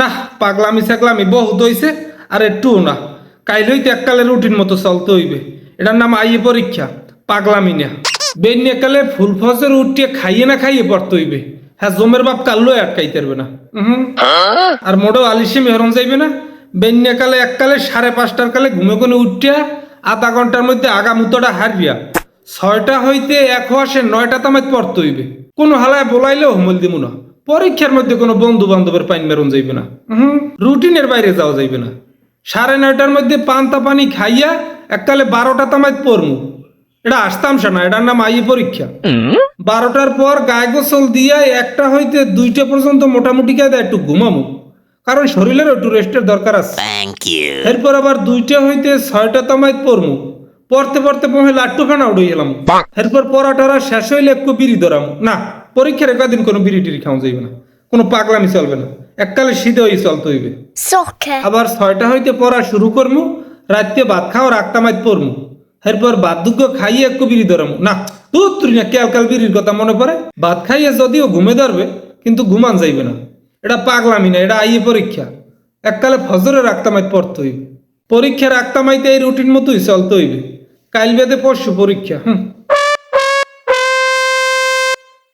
না, পাগলামি সাগলামি বহুত হইছে, আর একটু না। কাইল হইতে এককালে রুটিন মতো চলতে হইবে। এটার নাম আইয়ে পরীক্ষা, পাগলামি না বেন্যাকালে ফুল ফসের উঠিয়ে খাইয়ে না খাইয়ে পড়তে হইবে। হ্যাঁ জমের বাপ কাল্লো আটকাইতে পারবে না। আর মোটেও আলিশে মেহরম যাইবে না। বেন্যাকালে এককালে সাড়ে পাঁচটার কালে ঘুমে কোনে উঠিয়া আধা ঘণ্টার মধ্যে আগা মুতোটা হারিয়া ছয়টা হইতে এক হওয়াসে নয়টা তামাত পড়তে হইবে। কোনো হালায় বলাইলেও হমল দিব না। পরীক্ষার মধ্যে কোনো বন্ধু বান্ধবের পাইন মেরন যাইবে না। হুম রুটিনের বাইরে যাওয়া যাইবে না। সাড়ে নয়টার মধ্যে পান্তা পানি খাইয়া এককালে বারোটা তামাত পড়মু। এটা আসতাম না এটার নাম আই পরীক্ষা। বারোটার পর গায়ে গোসল দিয়া একটা হইতে দুইটা পর্যন্ত মোটামুটি কায়দা একটু ঘুমামু। কারণ শরীরের একটু রেস্টের দরকার আছে। এরপর আবার দুইটা হইতে ছয়টা তামাইত পড়মু। পড়তে পড়তে পড়ে লাট্টু খানা উড়ে গেলাম। এরপর পড়াটরা শেষ হইলে একটু বিড়ি ধরাম। না পরীক্ষার একদিন কোনো বিড়ি টিড়ি খাওয়া যাইবে না কোনো পাগলামি চলবে না এককালে শীতে হয়ে চলতে হইবে। আবার ছয়টা হইতে পড়া শুরু করমু রাত্রে ভাত খাওয়া রাখতা মাইত পড়মু এরপর ভাত দুগ্গ খাইয়ে একটু বিড়ি ধরামু। না তুই তুই না কেল কাল বিড়ির কথা মনে পড়ে? ভাত খাইয়ে যদিও ঘুমে ধরবে কিন্তু ঘুমান যাইবে না। এটা পাগলামি না এটা আইয়ে পরীক্ষা। এককালে ফজরে রাখতা মাইত পড়তে হইবে। পরীক্ষা রাখতা মাইতে এই রুটিন মতোই চলতে হইবে। কাইল বেদে পরশু পরীক্ষা হুম।